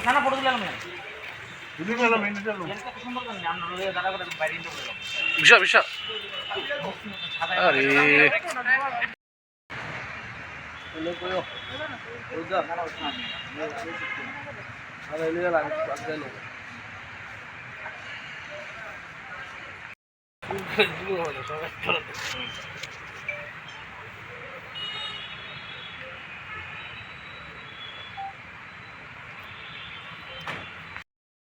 না না ফটো তুলে না মেনে চলো এর কত সুন্দর জানি আমরা লয়ে দাঁড়া করে বাইরে ইন্টার করলাম বিশা বিশা আরে এ,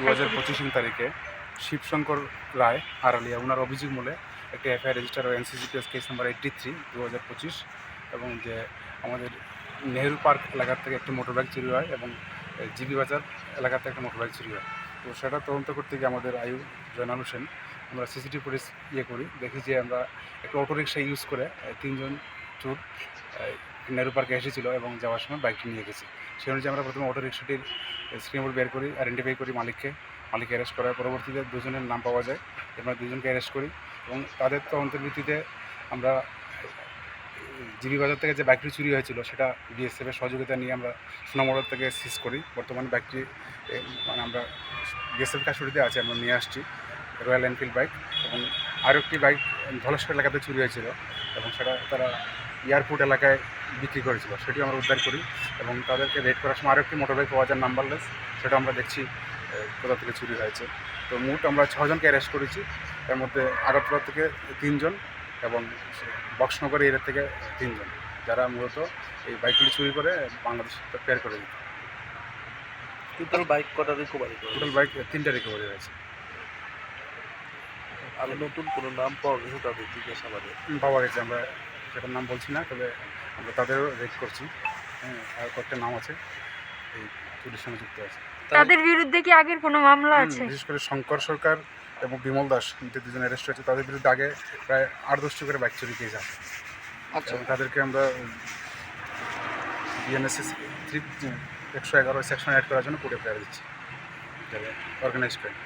দু হাজার পঁচিশ তারিখে শিবশঙ্কর রায় আড়ালিয়া ওনার অভিযোগ মূলে একটি FIR register NCCPS case number eighty three দু হাজার পঁচিশ, এবং যে আমাদের নেহেরু পার্ক এলাকার থেকে একটি মোটরবাইক চুরি হয় এবং জিবি বাজার এলাকার থেকে একটা মোটরবাইক চুরি হয়। তো সেটা তদন্ত করতে গিয়ে আমাদের আয়ু জয়নাল হোসেন, আমরা সিসিটিভি ফুটেজ ইয়ে করি, দেখি যে আমরা একটা অটোরিক্সা ইউজ করে তিনজন চোর নেহেরু পার্কে এসেছিল এবং যাওয়ার সময় বাইকটি নিয়ে গেছি। সেই অনুযায়ী আমরা প্রথমে অটো রিক্সাটির স্ক্রিনবোর্ড বের করি আইডেন্টিফাই করি মালিককে। মালিক অ্যারেস্ট করার পরবর্তীতে দুজনের নাম পাওয়া যায় আমরা দুজনকে অ্যারেস্ট করি এবং তাদের তদন্তের ভিত্তিতে আমরা, জিবি বাজার থেকে যে বাইকটি চুরি হয়েছিল সেটা বিএসএফের সহযোগিতা নিয়ে আমরা সোনামোড়র থেকে সিজ করি। বর্তমানে বাইকটি মানে আমরা বিএসএফ কাস্টডিতে আছে, আমরা নিয়ে আসছি রয়্যাল এনফিল্ড বাইক এবং আরও একটি বাইক ধলেশ্বর এলাকাতে চুরি হয়েছিল এবং সেটা তারা এয়ারপোর্ট এলাকায় বিক্রি করেছিল সেটি আমরা উদ্ধার করি এবং তাদেরকে রেড করার সময় আরও একটি মোটরবাইক পাওয়া যায় নাম্বারলেস সেটা আমরা দেখছি কোথা থেকে চুরি হয়েছে। তো মোট আমরা ছজনকে অ্যারেস্ট করেছি এর মধ্যে আগরতলা থেকে তিনজন এবং বক্সনগর এরিয়া থেকে তিনজন যারা মূলত এই বাইকগুলি চুরি করে বাংলাদেশ পেয়ার করে দিত। টোটাল বাইক কটা রিকভারি টোটাল বাইক তিনটা রিকভারি হয়েছে। আর নতুন কোনো নাম পাওয়া গেছে তাদের জিজ্ঞাসাবাদে? পাওয়া গেছে আমরা সেটার নাম বলছি না তবে আমরা তাদেরও রেড করছি। হ্যাঁ আর কয়েকটা নাম আছে এই চুরির সঙ্গে যুক্ত আছে। তাদের বিরুদ্ধে কি আগের কোনো মামলা আছে? বিশেষ করে শঙ্কর সরকার এবং বিমল দাস যে দুজন অ্যারেস্ট হয়েছে তাদের বিরুদ্ধে আগে প্রায় আট দশটি করে বাইক চুরি কেস আছে। আচ্ছা। তাদেরকে আমরা বিএনএসএস থ্রি একশো এগারো সেকশন অ্যাড করার জন্য কোর্টে প্রেয়ার দিচ্ছি। Organise crime